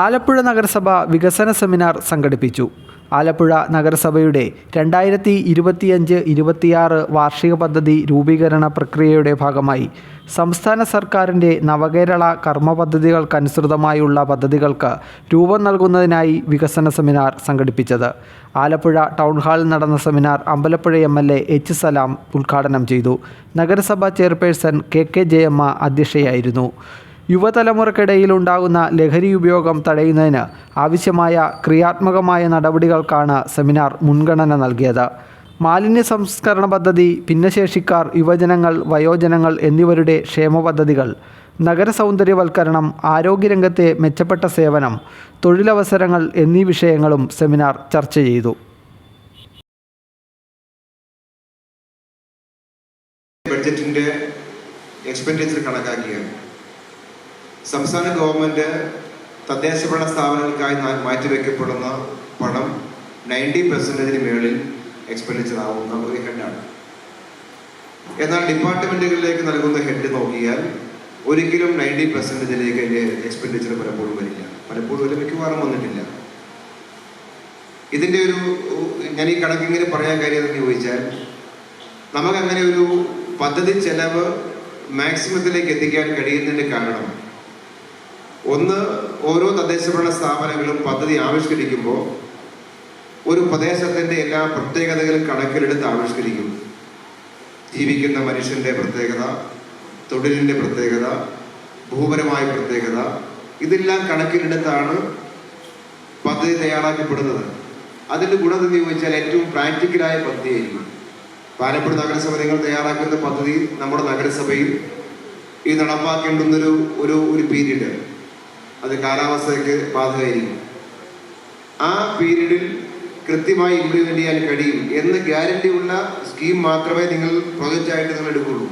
ആലപ്പുഴ നഗരസഭ വികസന സെമിനാർ സംഘടിപ്പിച്ചു. ആലപ്പുഴ നഗരസഭയുടെ രണ്ടായിരത്തി ഇരുപത്തിയഞ്ച് ഇരുപത്തിയാറ് വാർഷിക പദ്ധതി രൂപീകരണ പ്രക്രിയയുടെ ഭാഗമായി സംസ്ഥാന സർക്കാരിന്റെ നവകേരള കർമ്മ പദ്ധതികൾക്കനുസൃതമായുള്ള പദ്ധതികൾക്ക് രൂപം നൽകുന്നതിനായി വികസന സെമിനാർ സംഘടിപ്പിച്ചത്. ആലപ്പുഴ ടൗൺ ഹാളിൽ നടന്ന seminar Ambalappuzha M L A H Salam ഉദ്ഘാടനം ചെയ്തു. നഗരസഭാ ചെയർപേഴ്സൺ കെ കെ ജയമ്മ അധ്യക്ഷയായിരുന്നു. യുവതലമുറക്കിടയിൽ ഉണ്ടാകുന്ന ലഹരി ഉപയോഗം തടയുന്നതിന് ആവശ്യമായ ക്രിയാത്മകമായ നടപടികൾക്കാണ് സെമിനാർ മുൻഗണന നൽകിയത്. മാലിന്യ സംസ്കരണ പദ്ധതി ഭിന്നശേഷിക്കാർ യുവജനങ്ങൾ വയോജനങ്ങൾ എന്നിവരുടെ ക്ഷേമ പദ്ധതികൾ നഗര സൗന്ദര്യവൽക്കരണം ആരോഗ്യരംഗത്തെ മെച്ചപ്പെട്ട സേവനം തൊഴിലവസരങ്ങൾ എന്നീ വിഷയങ്ങളും സെമിനാർ ചർച്ച ചെയ്തു. ബഡ്ജറ്റിന്റെ എക്സ്പെൻഡിച്ചർ കണക്കാക്കിയാണ്. സംസ്ഥാന ഗവൺമെന്റ് തദ്ദേശ ഭരണ സ്ഥാപനങ്ങൾക്കായി മാറ്റിവെക്കപ്പെടുന്ന പണം നയന്റി പെർസെന്റേജിന് മേളിൽ എക്സ്പെൻഡിച്ചർ ആവുന്ന ഒരു ഹെഡാണ്. എന്നാൽ ഡിപ്പാർട്ട്മെന്റുകളിലേക്ക് നൽകുന്ന ഹെഡ് നോക്കിയാൽ ഒരിക്കലും നയന്റി പെർസെന്റേജിലേക്ക് അതിന്റെ എക്സ്പെൻഡിച്ചർ പലപ്പോഴും വരില്ല. പലപ്പോഴും ഒരു മിക്കവാറും വന്നിട്ടില്ല. ഇതിന്റെ ഒരു ഞാൻ ഈ കണക്കിങ്ങനെ പറയാൻ കാര്യം എന്ന് ചോദിച്ചാൽ നമുക്കങ്ങനെ ഒരു പദ്ധതി ചെലവ് മാക്സിമത്തിലേക്ക് എത്തിക്കാൻ കഴിയുന്നതിന്റെ കാരണം ഒന്ന് ഓരോ തദ്ദേശഭരണ സ്ഥാപനങ്ങളും പദ്ധതി ആവിഷ്കരിക്കുമ്പോൾ ഒരു പ്രദേശത്തിന്റെ എല്ലാ പ്രത്യേകതകളും കണക്കിലെടുത്ത് ആവിഷ്കരിക്കും. ജീവിക്കുന്ന മനുഷ്യന്റെ പ്രത്യേകത തൊഴിലിന്റെ പ്രത്യേകത ഭൂപരമായ പ്രത്യേകത ഇതെല്ലാം കണക്കിലെടുത്താണ് പദ്ധതി തയ്യാറാക്കപ്പെടുന്നത്. അതിന്റെ ഗുണം എന്ന് ചോദിച്ചാൽ ഏറ്റവും പ്രാക്ടിക്കലായ പദ്ധതിയായിരിക്കും. പാലപ്പുഴ നഗരസഭ നിങ്ങൾ തയ്യാറാക്കുന്ന പദ്ധതി നമ്മുടെ നഗരസഭയിൽ ഈ നടപ്പാക്കേണ്ടുന്നൊരു ഒരു ഒരു പീരീഡ്. അത് കാലാവസ്ഥയ്ക്ക് ബാധകമായിരിക്കും. ആ പീരീഡിൽ കൃത്യമായി ഇംപ്ലിമെന്റ് ചെയ്യാൻ കഴിയും എന്ന് ഗ്യാരണ്ടി ഉള്ള സ്കീം മാത്രമേ നിങ്ങൾ പ്രൊജക്റ്റായിട്ട് നിങ്ങൾ എടുക്കുള്ളൂ.